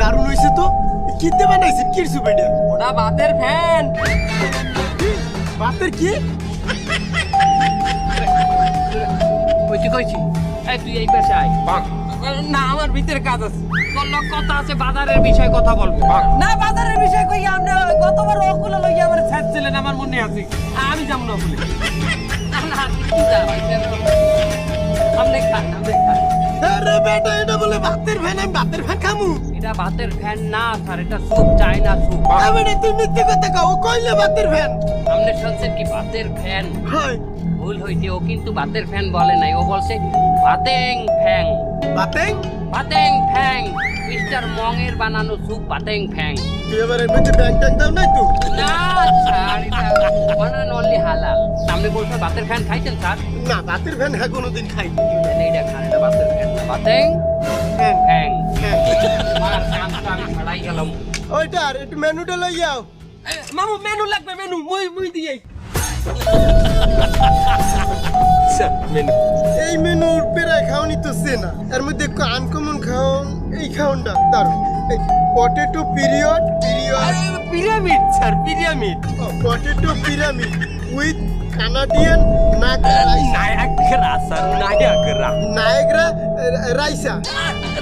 দারুণ হয়েছে তো? কিনতে বানাইছেন কি সুপ এটা ওটা বাতের ফ্যান। বাতের কি? কইছি কইছি। এই তুই এই পেশে আয়। না আমার ভিতরে কাজ আছে। লোক কথা আছে বাজারের বিষয়ে কথা বলব না বাজারের বিষয়ে কই আপনি গতবার ওগুলো লইয়া আমার ছাড়ছিলেন আমার মনে আছে। আমি যাব না বলে আপনি খান আপনি। ফ্যান আমি বাতের ফ্যান খামু। এটা ভাতের ফ্যান না স্যার এটা স্যুপ আমি না তুই মিথ্যে কথা কাও কইলে বাতের ফ্যান আপনি শুনছেন কি বাতের ফ্যান হয়। ভুল হইছে ও কিন্তু বাতের ফ্যান বলে নাই ও বলছে ভাতেং ফ্যাং বাতেং? ভাতেং ফ্যাং মিস্টার মংয়ের বানানো স্যুপ ভাতেং ফ্যাং তুই এবার এর মধ্যে দাও নাই তো? না স্যার এটা ওয়ান অ্যান্ড অনলি হালাল। আপনি ভাতের ফ্যান খাইছেন স্যার? না বাতের ফ্যান হ্যাঁ কোনোদিন খাই এটা খান এটা ফ্যান না। ফ্যাং আমি ছাড়াই গেলাম। ওইটা আর একটু মেনুটা লই যাও। মামু মেনু লাগবে মেনু। মুই মুই দিয়ে স্যার মেনু। এই মেনুর পেরায় খাওয়ানি তো সেনা। এর মধ্যে আনকমন খাওন এই খাওনটা দারুণ potato period period pyramid sir pyramid potato pyramid with Canadian Niagara sir Niagara Niagara Raisa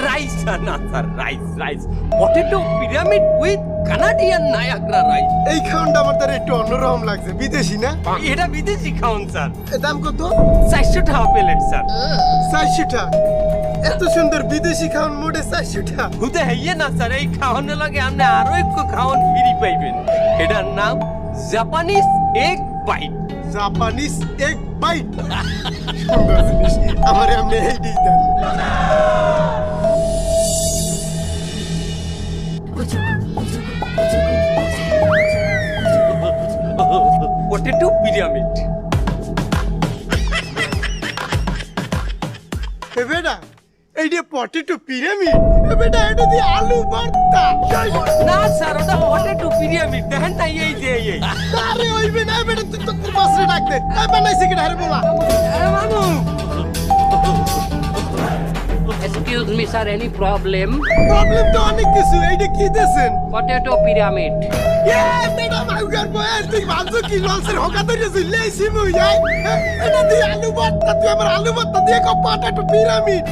rice না sir rice rice potato pyramid with Canadian Niagara rice এই খাওনটা আমার তার একটু অন্যরকম লাগছে। বিদেশি না? এটা বিদেশি খাউন স্যার। দাম কত? চারশো টাকা প্লেট স্যার। চারশোটা? এত সুন্দর বিদেশি খাওন মোটে চারশোটা। হুতে হইয়ে না স্যার। এই খাওয়ানোর লাগে আপনি আরও একটু খাওয়ান ফ্রি পাইবেন। এটার নাম জাপানিজ এগ বাইট জাপানিজ এক বাইট সুন্দর জিনিস আমার এমনি এই দিই দেন পটেটো পিরামিড বেটা এই যে পটেটো পিরামিড বেটা এটা দিয়ে আলু ভর্তা। না স্যার ওটা পটেটো পিরামিড দেখেন না এই যে এই আরে ওইবে না বেটা তুই তো তোর বাসরে ডাক দে। এই বানাইছে কি আরে বলা। মামু excuse me sir any problem problem তো অনেক কিছু এইটা কি দেছেন পটেটো পিরামিড এ মাউগার তুই ভাবছ কি লসের হকা ধরে সিমু যাই। এটা দিয়ে আলু ভর্তা তুই আমার আলু ভর্তা দিয়ে pyramid?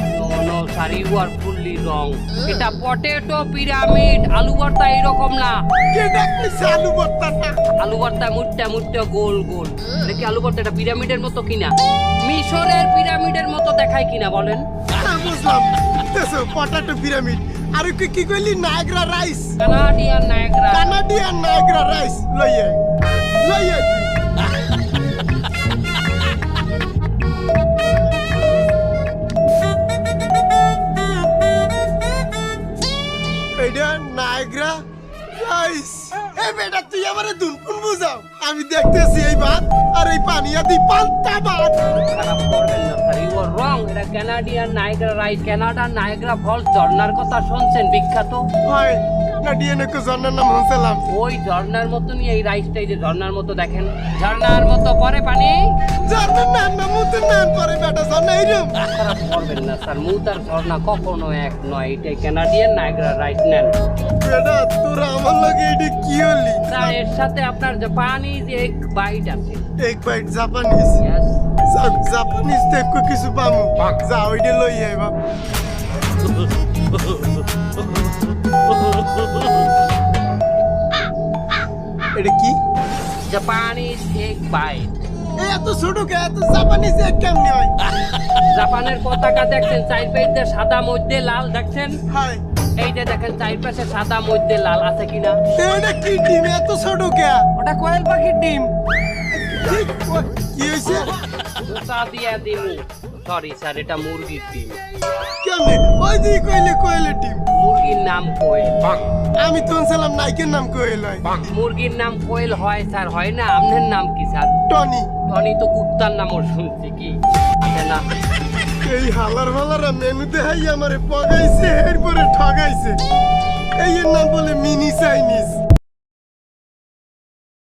No you are fully wrong. এটা পটেটো পিরামিড আলু ভর্তা এরকম না। কে ডাকছে আলু ভর্তাটা? আলু ভর্তা মুটটা মুটটা গোল গোল। দেখি আলু ভর্তা এটা পিরামিডের মতো কিনা? মিশরের পিরামিডের মতো দেখায় কিনা বলেন? বুঝলাম। পটেটো পিরামিড আর কি কি কইলি? Niagara rice Canadian Niagara Canadian Niagara rice লইয়ে। লইয়ে। এইটা নায়গ্রা রাইস এ বেটা আমারে দুনপুন বুঝাও। আমি দেখতেছি এই ভাত আর এই পানি আর পান্তা ভাত। খারাপ করবেন না স্যার ইউ আর রং। এটা কানাডিয়ান নায়গ্রা রাইস কানাডার নায়গ্রা ফলস ঝর্ণার কথা শুনছেন বিখ্যাত? হয় কানাডিয়ান একটু জন্নার নাম হনসালাম ওই ঝর্ণার মতনই এই রাইসটা এই যে ঝর্ণার মতো দেখেন। ঝর্ণার মতো পরে পানি? জন্নার নাম না মুতের নাম পরে বেটা জন্না এইরম খারাপ করবেন না স্যার মুতার ঝর্ণা কখনো এক নয়। এটাই কানাডিয়ান নায়গ্রা রাইস নেন। বেটা এর সাথে আপনার জাপানিজ এক বাইট আছে। এক বাইট জাপানিজ. জাপানিজ তো একটু কিছু পামু। যা ওইটা লই আই বাপ। এটা কি? জাপানিজ এক বাইট এত ছোট কে? এত জাপানিজ এক কেমনি হয়? জাপানের পতাকা দেখছেন চার সাদা মধ্যে লাল দেখছেন। হাই এই যে দেখেন চার পাশে সাদা মধ্যে লাল আছে কিনা? এটা কি ডিম? এত ছোট কে? ওটা কোয়েল পাখির ডিম। কি হইছে ধোসা দিয়া দিমু। সরি স্যার এটা মুরগির ডিম। কেমনে? ওই দি কইলে কইলে ডিম। মুরগির নাম কোয়েল। আমি তো সালাম নাইকের নাম কোয়েল হয়। মুরগির নাম কোয়েল হয় স্যার হয় না? আপনার নাম কি স্যার টনি। টনি তো কুত্তার নামও শুনছি কি? আছে না এই হালার হালারা মেনু দেখাই আমারে পগাইছে এরপরে ঠগাইছে। এই নাম বলে মিনি চাইনিজ।